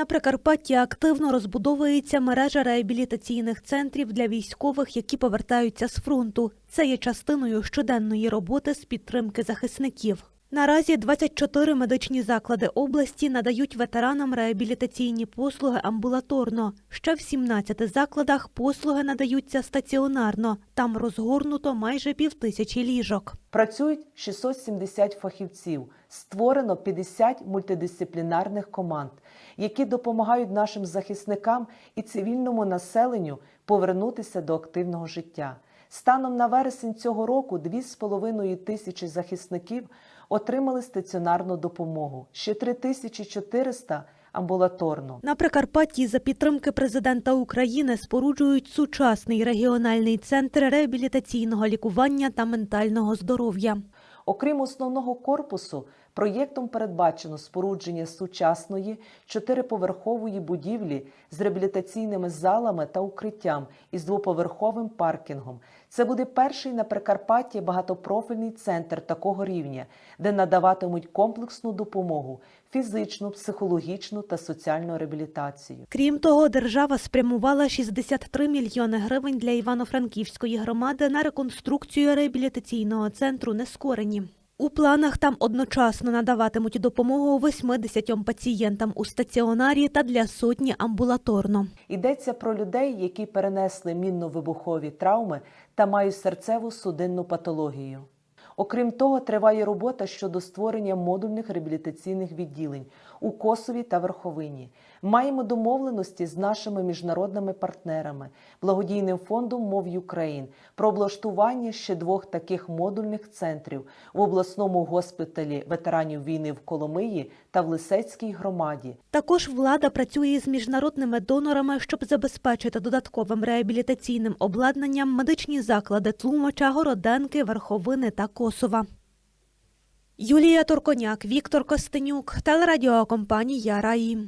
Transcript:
На Прикарпатті активно розбудовується мережа реабілітаційних центрів для військових, які повертаються з фронту. Це є частиною щоденної роботи з підтримки захисників. Наразі 24 медичні заклади області надають ветеранам реабілітаційні послуги амбулаторно. Ще в 17 закладах послуги надаються стаціонарно. Там розгорнуто майже півтисячі ліжок. Працюють 670 фахівців, створено 50 мультидисциплінарних команд, які допомагають нашим захисникам і цивільному населенню повернутися до активного життя. Станом на вересень цього року 2,5 тисячі захисників отримали стаціонарну допомогу, ще 3400 – амбулаторну. На Прикарпатті за підтримки президента України споруджують сучасний регіональний центр реабілітаційного лікування та ментального здоров'я. Окрім основного корпусу, проєктом передбачено спорудження сучасної чотириповерхової будівлі з реабілітаційними залами та укриттям із двоповерховим паркінгом. Це буде перший на Прикарпатті багатопрофільний центр такого рівня, де надаватимуть комплексну допомогу фізичну, психологічну та соціальну реабілітацію. Крім того, держава спрямувала 63 мільйони гривень для Івано-Франківської громади на реконструкцію реабілітаційного центру Нескорені. У планах там одночасно надаватимуть допомогу 80 пацієнтам у стаціонарі та для сотні амбулаторно. Йдеться про людей, які перенесли мінно-вибухові травми та мають серцеву судинну патологію. Окрім того, триває робота щодо створення модульних реабілітаційних відділень у Косові та Верховині. Маємо домовленості з нашими міжнародними партнерами, благодійним фондом мов Юкрейн про облаштування ще двох таких модульних центрів в обласному госпіталі ветеранів війни в Коломиї та в Лисецькій громаді. Також влада працює з міжнародними донорами, щоб забезпечити додатковим реабілітаційним обладнанням медичні заклади Тлумача, Городенки, Верховини та Косова. Юлія Турконяк, Віктор Костенюк, телерадіокомпанія Раї.